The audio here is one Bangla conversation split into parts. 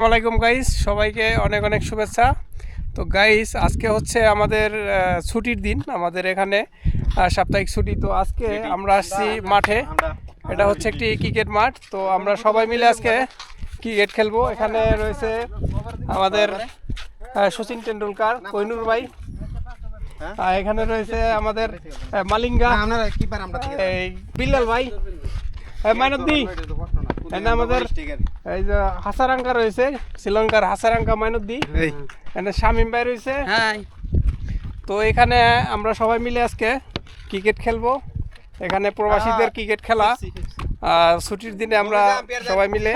আসসালামাইকুম গাইস সবাইকে অনেক অনেক শুভেচ্ছা। তো গাইস আজকে হচ্ছে আমাদের ছুটির দিন আমাদের এখানে সাপ্তাহিক ছুটি। তো আজকে আমরা আসছি মাঠে। এটা হচ্ছে একটি ক্রিকেট মাঠ। তো আমরা সবাই মিলে আজকে ক্রিকেট খেলব। এখানে রয়েছে আমাদের সচিন টেন্ডুলকার কৈনুর ভাই। এখানে রয়েছে আমাদের মালিঙ্গা। এই বিল্লাল ভাই। মাইনুদ্দি এখানে আমাদের এই যে হাসারাঙ্কা রয়েছে শ্রীলঙ্কার হাসারাঙ্কা মাইনুদ্দি এই। এখানে শামিম ভাই রয়েছে। তো এখানে আমরা সবাই মিলে আজকে ক্রিকেট খেলব। এখানে প্রবাসীদের ক্রিকেট খেলা। আর ছুটির দিনে আমরা সবাই মিলে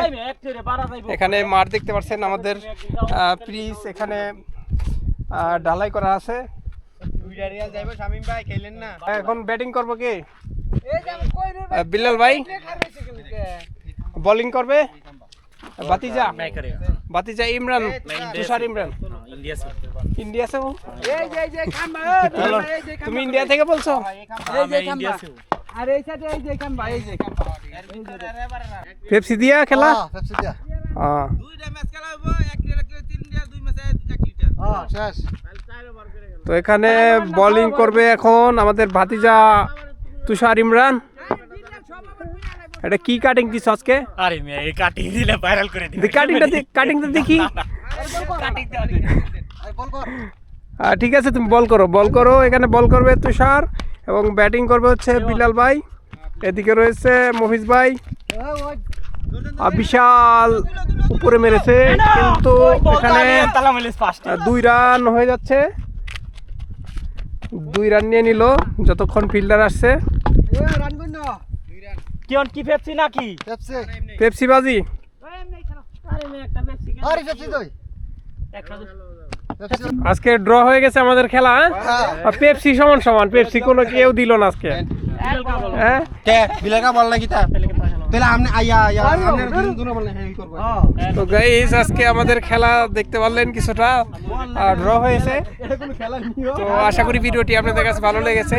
এখানে মাঠ দেখতে পাচ্ছেন আমাদের প্রিজ এখানে ঢালাই করা আছে। রিয়াল যাইবো শামিম ভাই খেলেন না এখন ব্যাটিং করব কে বিল্লাল ভাই। বোলিং করবে? বাতিজা বাতিজা ইমরান তুষার ইমরান। ইন্ডিয়া से हो চলো তুমি ইন্ডিয়া থেকে বলছো? পেপসি দিয়া খেলা? হ্যাঁ দুইটা ম্যাচ খেলা হইবো এক লিটার তিন লিটার দুই ম্যাচে এক লিটার। হ্যাঁ শেষ। তো এখানে বোলিং করবে এখন আমাদের ভাতিজা তুষার ইমরান। এটা কি কাটিং দিছ আজকে আরে মেয়ে এই কাটিং দিলে ভাইরাল করে দিবে কাটিংটা কাটিংটা দেখি বল কর আহ, ঠিক আছে তুমি বল করো বল করো এখানে বল করবে তুষার এবং ব্যাটিং করবে হচ্ছে বিলাল ভাই এদিকে রয়েছে মফিজ ভাই আর বিশাল উপরে মেরেছে কিন্তু এখানে দুই রান হয়ে যাচ্ছে দুই রান নিয়ে নিল যতক্ষণ ফিল্ডার আসছে কিয়ন কি ফেপছি নাকি? পেপসি পেপসি বাজি। আরে পেপসি দই। আজকে ড্র হয়ে গেছে আমাদের খেলা হ্যাঁ? পেপসি সমান সমান পেপসি কোনো কেউ দিল না আজকে। হ্যাঁ? কে? বিলাকা বল লাগি তা তো গাইস আজকে আমাদের খেলা দেখতে পারলেন কিছুটা ড্র হয়েছে। তো আশা করি ভিডিওটি আপনাদের কাছে ভালো লেগেছে।